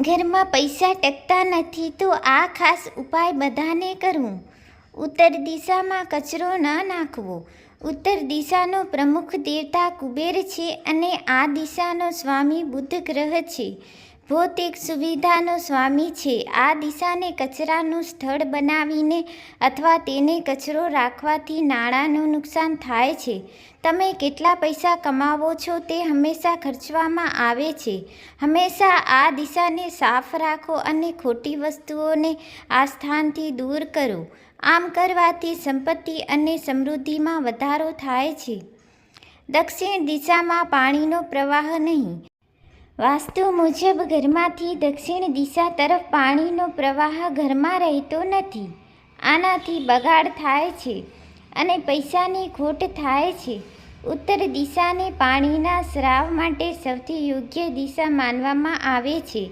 ઘરમાં પૈસા ટકતા નથી તો આ ખાસ ઉપાય બધાને કરવું ઉત્તર દિશામાં કચરો ન નાખવો. ઉત્તર દિશાનો પ્રમુખ દેવતા કુબેર છે અને આ દિશાનો સ્વામી બુદ્ધ ગ્રહ છે. ભૌતિક સુવિધાનો સ્વામી છે. આ દિશાને કચરાનું સ્થળ બનાવીને અથવા તેને કચરો રાખવાથી નાણાંનું નુકસાન થાય છે. તમે કેટલા પૈસા કમાવો છો તે હંમેશા ખર્ચવામાં આવે છે. હંમેશા આ દિશાને સાફ રાખો અને ખોટી વસ્તુઓને આ સ્થાનથી દૂર કરો. આમ કરવાથી સંપત્તિ અને સમૃદ્ધિમાં વધારો થાય છે. દક્ષિણ દિશામાં પાણીનો પ્રવાહ નહીં. વાસ્તુ મુજબ ઘરમાંથી દક્ષિણ દિશા તરફ પાણીનો પ્રવાહ ઘરમાં રહેતો નથી. આનાથી બગાડ થાય છે અને પૈસાની ખોટ થાય છે. ઉત્તર દિશાને પાણીના સ્રાવ માટે સૌથી યોગ્ય દિશા માનવામાં આવે છે.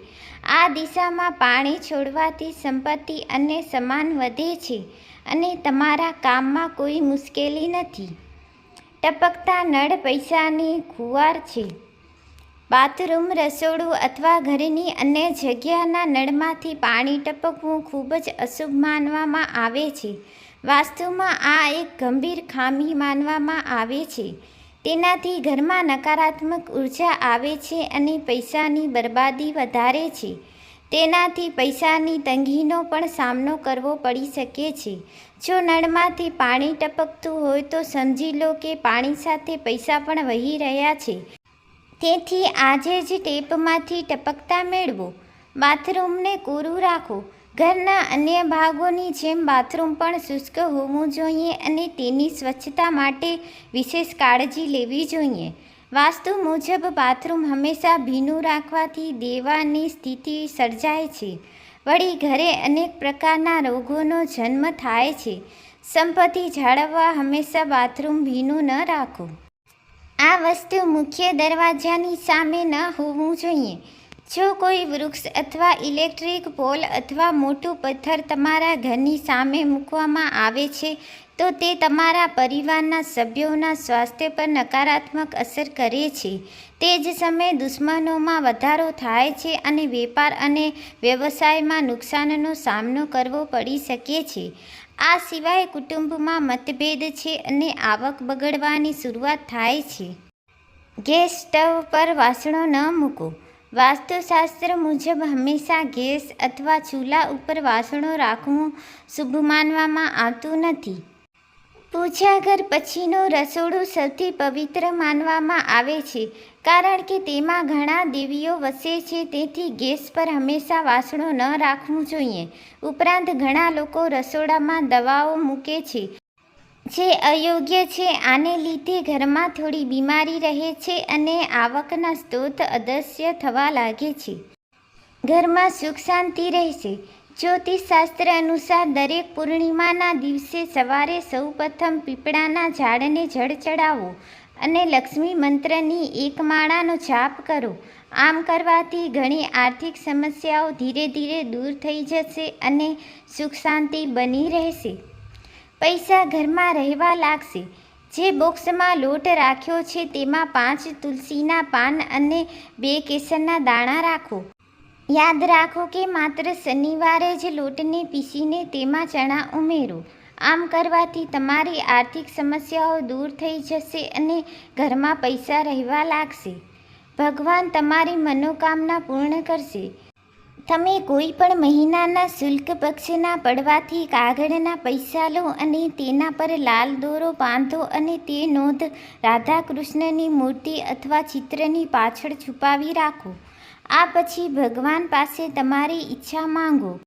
આ દિશામાં પાણી છોડવાથી સંપત્તિ અને સમાન વધે છે અને તમારા કામમાં કોઈ મુશ્કેલી નથી. ટપકતા નળ પૈસાની ખુવાર છે. બાથરૂમ રસોડું અથવા ઘરની અન્ય જગ્યાના નળમાંથી પાણી ટપકવું ખૂબ જ અશુભ માનવામાં આવે છે. વાસ્તુમાં આ એક ગંભીર ખામી માનવામાં આવે છે. તેનાથી ઘરમાં નકારાત્મક ઊર્જા આવે છે અને પૈસાની બરબાદી વધારે છે. તેનાથી પૈસાની તંગીનો પણ સામનો કરવો પડી શકે છે. જો નળમાંથી પાણી ટપકતું હોય તો સમજી લો કે પાણી સાથે પૈસા પણ વહી રહ્યા છે. તેથી આજે જ ટેપમાંથી ટપકતા મેળવો. બાથરૂમને કોરું રાખો. ઘરના અન્ય ભાગોની જેમ બાથરૂમ પણ શુષ્ક હોવું જોઈએ અને તેની સ્વચ્છતા માટે વિશેષ કાળજી લેવી જોઈએ. વાસ્તુ મુજબ બાથરૂમ હંમેશા ભીનું રાખવાથી દેવાની સ્થિતિ સર્જાય છે. વળી ઘરે અનેક પ્રકારના રોગોનો જન્મ થાય છે. સંપત્તિ જાળવવા હંમેશા બાથરૂમ ભીનું ન રાખો. આ વસ્તુ મુખ્ય દરવાજાની સામે ન હોવું જોઈએ. જો કોઈ વૃક્ષ અથવા ઇલેક્ટ્રિક પોલ અથવા મોટું પથ્થર તમારા ઘરની સામે મૂકવામાં આવે છે, તો તે તમારા પરિવારના સભ્યોના સ્વાસ્થ્ય પર નકારાત્મક અસર કરે છે. તે જ સમયે દુશ્મનોમાં વધારો થાય છે અને વેપાર અને વ્યવસાયમાં નુકસાનનો સામનો કરવો પડી શકે છે. આ સિવાય કુટુંબમાં મતભેદ છે અને આવક બગડવાની શરૂઆત થાય છે. ગેસ સ્ટવ પર વાસણો ન મૂકો. વાસ્તુશાસ્ત્ર મુજબ હંમેશા ગેસ અથવા ચૂલા ઉપર વાસણો રાખવું શુભ માનવામાં આવતું નથી. પૂજા ઘર પછીનું રસોડું સૌથી પવિત્ર માનવામાં આવે છે, કારણ કે તેમાં ઘણા દેવીઓ વસે છે, તેથી ગેસ પર હંમેશા વાસણો ન રાખવું જોઈએ. ઉપરાંત ઘણા લોકો રસોડામાં દવાઓ મૂકે છે, જે અયોગ્ય છે, આને લીધે ઘરમાં થોડી બીમારી રહે છે અને આવકના સ્ત્રોત અદૃશ્ય થવા લાગે છે. ઘરમાં સુખ શાંતિ રહેશે. જ્યોતિષશાસ્ત્ર અનુસાર દરેક પૂર્ણિમાના દિવસે સવારે સૌપ્રથમ પીપળાના ઝાડને જળ ચડાવો અને લક્ષ્મી મંત્રની એક માળાનો જાપ કરો. આમ કરવાથી ઘણી આર્થિક સમસ્યાઓ ધીરે ધીરે દૂર થઈ જશે અને સુખ શાંતિ બની રહેશે. પૈસા ઘરમાં રહેવા લાગશે. જે બોક્સમાં લોટ રાખ્યો છે તેમાં પાંચ તુલસીના પાન અને બે કેસરના દાણા રાખો. યાદ રાખો કે માત્ર શનિવારે જ લોટને પીસીને તેમાં ચણા ઉમેરો. આમ કરવાથી તમારી આર્થિક સમસ્યાઓ દૂર થઈ જશે અને ઘરમાં પૈસા રહેવા લાગશે. ભગવાન તમારી મનોકામના પૂર્ણ કરશે. તમે કોઈ પણ મહિનાના શુલ્ક પક્ષના પડવાથી કાગળના પૈસા લો અને તેના પર લાલ દોરો બાંધો અને તે નોંધ રાધા કૃષ્ણની મૂર્તિ અથવા ચિત્રની પાછળ છુપાવી રાખો. આ પછી ભગવાન પાસે તમારી ઈચ્છા માંગો.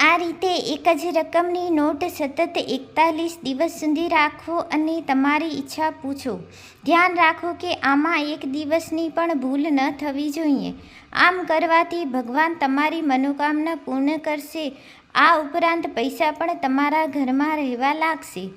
આ રીતે એક જ રકમની નોટ સતત એકતાલીસ દિવસ સુધી રાખો અને તમારી ઈચ્છા પૂછો. ધ્યાન રાખો કે આમાં એક દિવસની પણ ભૂલ ન થવી જોઈએ. આમ કરવાથી ભગવાન તમારી મનોકામના પૂર્ણ કરશે. આ ઉપરાંત પૈસા પણ તમારા ઘરમાં રહેવા લાગશે.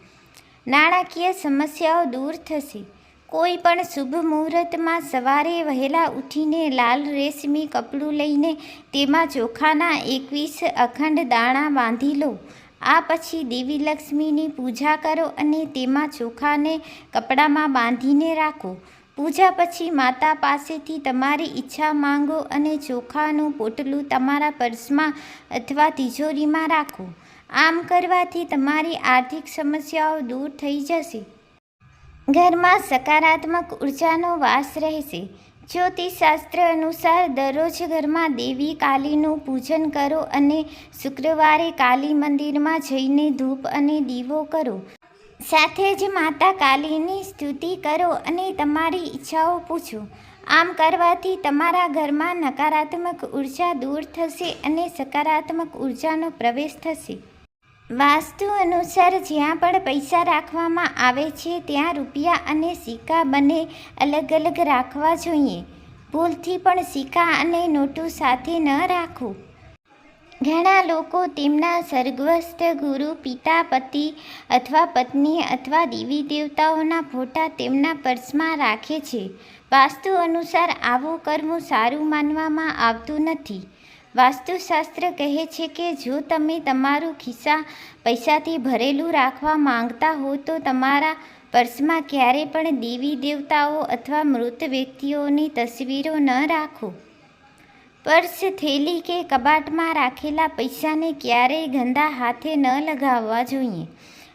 નાણાકીય સમસ્યાઓ દૂર થશે. કોઈ પણ શુભ મુહૂર્તમાં સવારે વહેલા ઉઠીને લાલ રેશમી કપડું લઈને તેમાં ચોખાના એકવીસ અખંડ દાણા બાંધી લો. આ પછી દેવી લક્ષ્મીની પૂજા કરો અને તેમાં ચોખાને કપડામાં બાંધીને રાખો. પૂજા પછી માતા પાસેથી તમારી ઈચ્છા માંગો અને ચોખાનું પોટલું તમારા પર્સમાં અથવા તિજોરીમાં રાખો. આમ કરવાથી તમારી આર્થિક સમસ્યાઓ દૂર થઈ જશે. ઘરમાં સકારાત્મક ઉર્જાનો વાસ રહેશે. જ્યોતિષશાસ્ત્ર અનુસાર દરરોજ ઘરમાં દેવી કાલીનું પૂજન કરો અને શુક્રવારે કાલી મંદિરમાં જઈને ધૂપ અને દીવો કરો. સાથે જ માતા કાલીની સ્તુતિ કરો અને તમારી ઈચ્છાઓ પૂછો. આમ કરવાથી તમારા ઘરમાં નકારાત્મક ઊર્જા દૂર થશે અને સકારાત્મક ઉર્જાનો પ્રવેશ થશે. વાસ્તુ અનુસાર જ્યાં પણ પૈસા રાખવામાં આવે છે, ત્યાં રૂપિયા અને સિક્કા બંને અલગ અલગ રાખવા જોઈએ. ભૂલથી પણ સિક્કા અને નોટો સાથે ન રાખો ઘણા લોકો તેમના સ્વર્ગસ્થ ગુરુ, પિતા, પતિ અથવા પત્ની અથવા દેવી દેવતાઓના ફોટા તેમના પર્સમાં રાખે છે. વાસ્તુ અનુસાર આવું કરવું સારું માનવામાં આવતું નથી. વાસ્તુશાસ્ત્ર કહે છે કે જો તમે તમારું ખિસ્સા પૈસાથી ભરેલું રાખવા માંગતા હો, તો તમારા પર્સમાં ક્યારે પણ દેવી દેવતાઓ અથવા મૃત વ્યક્તિઓની તસવીરો ન રાખો. પર્સ થેલી કે કબાટમાં રાખેલા પૈસાને ક્યારેય ગંદા હાથે ન લગાવવા જોઈએ.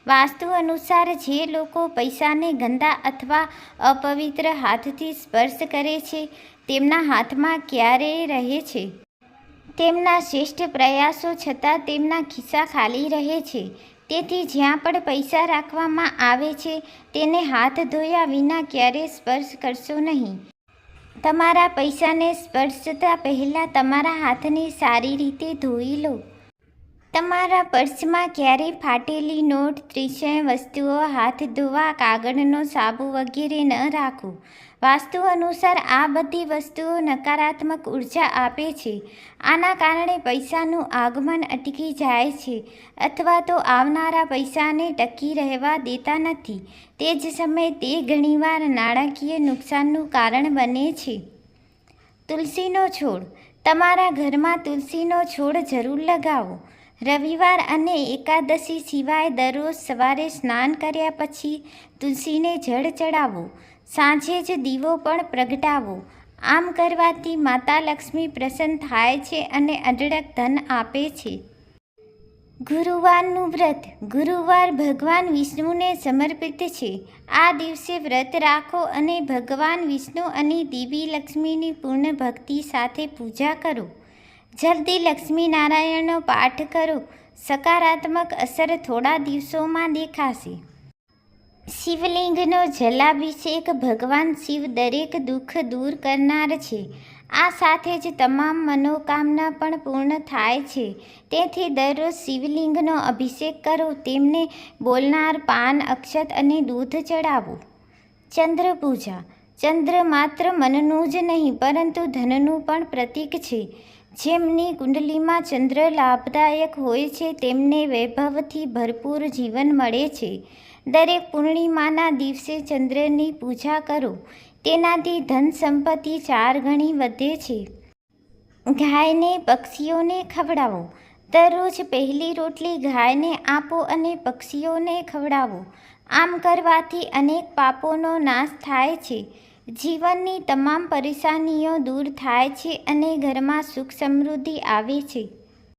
વાસ્તુ અનુસાર જે લોકો પૈસાને ગંદા અથવા અપવિત્ર હાથથી સ્પર્શ કરે છે, તેમના હાથમાં ક્યારેય રહે છે. તેમના શ્રેષ્ઠ પ્રયાસો છતાં તેમના ખિસ્સા ખાલી રહે છે. તેથી જ્યાં પણ પૈસા રાખવામાં આવે છે, તેને હાથ ધોયા વિના ક્યારેય સ્પર્શ કરશો નહીં. તમારા પૈસાને સ્પર્શતા પહેલાં તમારા હાથને સારી રીતે ધોઈ લો. તમારા પર્સમાં ક્યારેય ફાટેલી નોટ, ત્રિશય વસ્તુઓ, હાથ ધોવા, કાગળનો સાબુ વગેરે ન રાખો વાસ્તુ અનુસાર આ બધી વસ્તુઓ નકારાત્મક ઊર્જા આપે છે. આના કારણે પૈસાનું આગમન અટકી જાય છે અથવા તો આવનારા પૈસાને ટકી રહેવા દેતા નથી. તે જ સમયે તે ઘણીવાર નાણાકીય નુકસાનનું કારણ બને છે. તુલસીનો છોડ. તમારા ઘરમાં તુલસીનો છોડ જરૂર લગાવો. રવિવાર અને એકાદશી સિવાય દરરોજ સવારે સ્નાન કર્યા પછી તુલસીને જળ ચડાવો, સાંજે જ દીવો પણ પ્રગટાવો. આમ કરવાથી માતા લક્ષ્મી પ્રસન્ન થાય છે અને અઢળક ધન આપે છે. ગુરુવારનું વ્રત, ગુરુવાર ભગવાન વિષ્ણુને સમર્પિત છે. આ દિવસે વ્રત રાખો અને ભગવાન વિષ્ણુ અને દેવી લક્ષ્મીની પૂર્ણ ભક્તિ સાથે પૂજા કરો. જલ્દી લક્ષ્મીનારાયણનો પાઠ કરો. સકારાત્મક અસર થોડા દિવસોમાં દેખાશે. શિવલિંગનો જલાભિષેક ભગવાન શિવ દરેક દુઃખ દૂર કરનાર છે. આ સાથે જ તમામ મનોકામના પણ પૂર્ણ થાય છે. તેથી દરરોજ શિવલિંગનો અભિષેક કરો. તેમને બોલનાર પાન, અક્ષત અને દૂધ ચડાવો. ચંદ્ર પૂજા ચંદ્ર માત્ર મનનું જ નહીં, પરંતુ ધનનું પણ પ્રતીક છે. જેમની કુંડલીમાં ચંદ્ર લાભદાયક હોય છે, તેમને વૈભવથી ભરપૂર જીવન મળે છે. દરેક પૂર્ણિમાના દિવસે ચંદ્રની પૂજા કરો. તેનાથી ધન સંપત્તિ ચાર ગણી વધે છે. ગાયને પક્ષીઓને ખવડાવો. દરરોજ પહેલી રોટલી ગાયને આપો અને પક્ષીઓને ખવડાવો. આમ કરવાથી અનેક પાપોનો નાશ થાય છે. જીવનની તમામ પરેશાનીઓ દૂર થાય છે અને ઘરમાં સુખ સમૃદ્ધિ આવે છે.